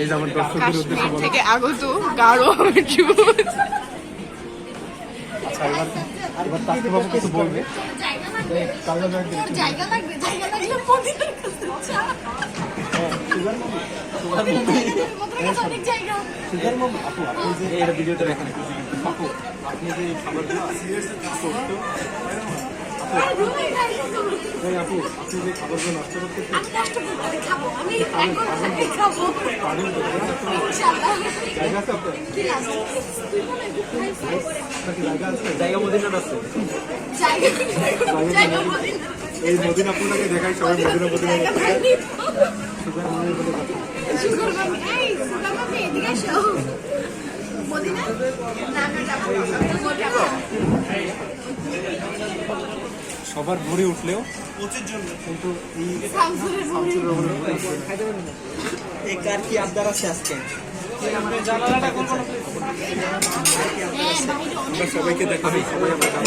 এই যে আমার দর্শকদের উদ্দেশ্যে বলো। থেকে আগত গাঢ় জুস আচ্ছা এবার এবার তাকে বাবু কিছু বলবে জায়গা লাগবে জায়গা লাগলে মদিনার কাছে হ্যাঁ, সুগার মামি, সুগার মামি। অনেক জায়গা সুগার মামি, আপু, আপনি যে এই ভিডিওটা দেখেন আপু, আপনি যে খাবারগুলো করতো, আর রুমে জায়গা করো। এই আপু, আপনি যে খাবারগুলো নষ্ট করতেছেন, আমি কষ্ট করে খাব আমি একবার খাব খাব পারেন তো? ইনশাআল্লাহ জায়গা আছে আপনার? কি আছে তুই মনে হয় খুব খাইছিস? জায়গা আছে? জায়গা মদিনা আছে। জায়গা জায়গা মদিনা এই মদিনা আপনাকে দেখাই সবাই মদিনা মদিনা সুগার মামি বলে কথা। সুগার মামি এই সুগার মামি এদিকে আসো মদিনা না না যাব যাব সবার ভরে উঠলেও কিন্তু এই। এই কার কি আবদার আছে আজকে? হ্যাঁ সবাইকে দেখাবো। সবাই আমরা খাব।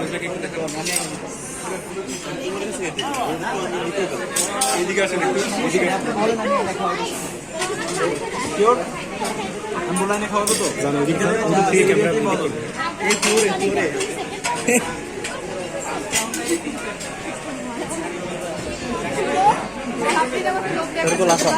আসেন একটু এদিকে আসেন খাওয়াবো তো? জানো এদিকে ক্যামেরা এই পিওরে পিওরে আপনি যখন লোক দেখেন এরকম আসো।